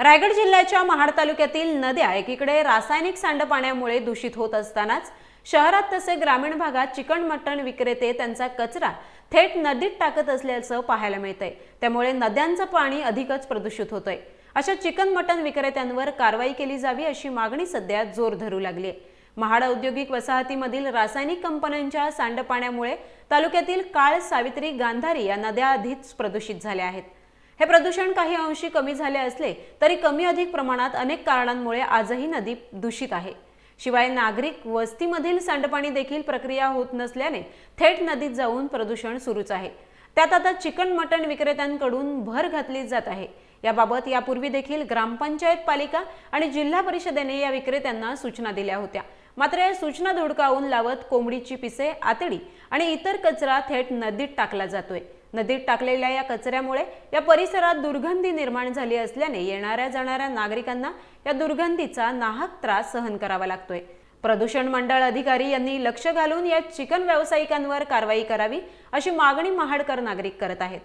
रायगड जिल्ह्याच्या महाड तालुक्यातील नद्या एकीकडे रासायनिक सांडपाण्यामुळे दूषित होत असतानाच शहरात तसे ग्रामीण भागात चिकन मटण विक्रेते त्यांचा कचरा थेट नदीत टाकत असल्याचं पाहायला मिळतंय. त्यामुळे नद्यांचं पाणी अधिकच प्रदूषित होतंय. अशा चिकन मटण विक्रेत्यांवर कारवाई केली जावी अशी मागणी सध्या जोर धरू लागली आहे. महाड औद्योगिक वसाहतीमधील रासायनिक कंपन्यांच्या सांडपाण्यामुळे तालुक्यातील काळ सावित्री गांधारी या नद्या आधीच प्रदूषित झाल्या आहेत. हे प्रदूषण काही अंशी कमी झाले असले तरी कमी अधिक प्रमाणात अनेक कारणांमुळे आजही नदी दूषित आहे. शिवाय नागरिक वस्तीमधील सांडपाणी देखील प्रक्रिया होत नसल्याने थेट नदीत जाऊन प्रदूषण सुरूच आहे. त्यात आता चिकन मटण विक्रेत्यांकडून भर घातली जात आहे. याबाबत यापूर्वी देखील ग्रामपंचायत पालिका आणि जिल्हा परिषदेने या विक्रेत्यांना सूचना दिल्या होत्या. मात्र या सूचना धुडकावून लावत कोंबडीची पिसे आतडी आणि इतर कचरा थेट नदीत टाकला जातोय. नदीत टाकलेल्या या कचऱ्यामुळे या परिसरात दुर्गंधी निर्माण झाली असल्याने येणाऱ्या जाणाऱ्या नागरिकांना या दुर्गंधीचा नाहक त्रास सहन करावा लागतोय. प्रदूषण मंडळ अधिकारी यांनी लक्ष घालून या चिकन व्यावसायिकांवर कारवाई करावी अशी मागणी महाडकर नागरिक करत आहेत.